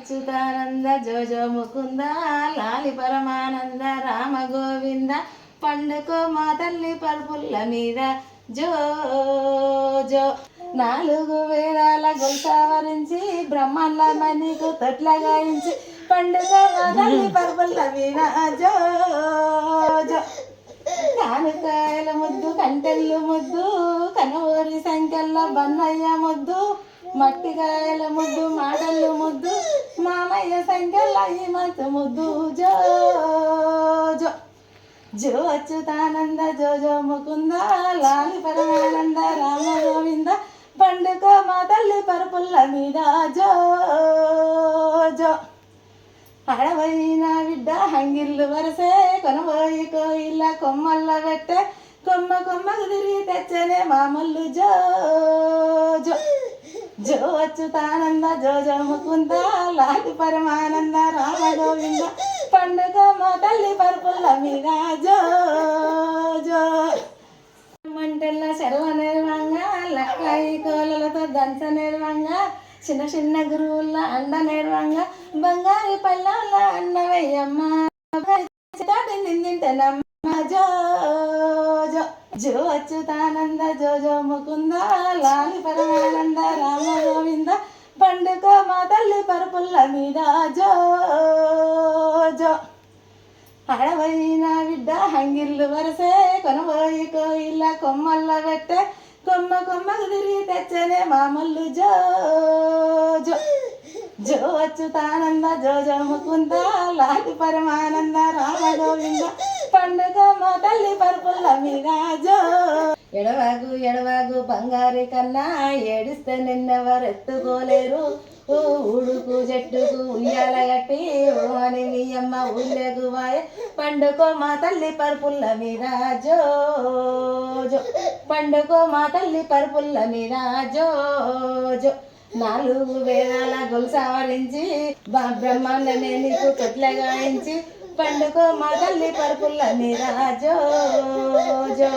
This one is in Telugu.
అచ్యుతానంద జో జో ముకుంద లాలి పరమానంద రామ గోవింద పండుకో మా తల్లి పరుపుల్ల మీద. జో జో. నాలుగు వేలాల గొలుసావరించి బ్రహ్మాండ మణికు తొట్ల గాయించి పండుగ మా తల్లి పరుపుల్ల మీద. జో జో. కానుకాయల ముద్దు కంటెల్లు ముద్దు కనవూరి సంఖ్యల్లో బన్నయ్య ముద్దు మట్టికాయల ముద్దు మాటలు ముద్దు మామయ్య సంఖ్యల్ల ఈ మత్తు ముద్దు జో జో. జో అచ్యుతానంద జో జో ముకుంద లాలి పరమానంద రామ గోవింద పండుగ మా తల్లి పరుపుల్ల మీద. జో జో. అడవైన బిడ్డ హంగిల్లు వరసే కొనబోయి కోయిల కొమ్మల్ల పెట్టే కొమ్మ కొమ్మకు తిరిగి తెచ్చనే మామల్లు జో జో. జో అచ్యుతానంద జో జో ముకుంద లాది పరమానంద రామ గోవింద పండుగ మా తల్లి పరుపుల్ల మీద. జో జో. మంటల్ల చెరవ నిర్వంగా లక్కాయి కోలలతో దంచ నిర్వంగా చిన్న చిన్న గురువుల అండ నిర్వంగా బంగారు పళ్ళాల అన్నవయ్యమ్మ నిందింటనమ్మ జో జో. జో అచ్యుతానంద జో జో ముకుంద లాలి పరమానంద రామ గోవింద పండుగ మా తల్లి పరుపుల్ల మీద జో జో. అడవైన బిడ్డ హంగిల్లు వరసే కొనబోయి కోయిల్ల కొమ్మల్ల పెట్టే కొమ్మ కొమ్మకు తిరిగి తెచ్చనే మామల్లు జో జో జో. అచ్యుతానంద జో జో ముకుంద లాలి పరమానంద రామ గోవింద పండుగ మా తల్లి పరుపుల్ల మీద ఎడవాగు ఎడవాగు బంగారి కన్నా ఏడిస్తే నిన్నెవరు ఎత్తుకోలేరు ఓ ఉడుకు చెట్టుకు ఉయ్యాల గట్టి ఓ అని మీ అమ్మ ఊళ్ళేకు వాయ. పండుకో మా తల్లి పరుపుల్ల మీ జో పండుకో మా తల్లి పరుపుల్ల మీద జో నాలుగు వేదాల గొలుసావరించి బ్రహ్మాండమే నీకు కొట్ల పండుగ మా తల్లి పరుపుల్ల మీద జో జో.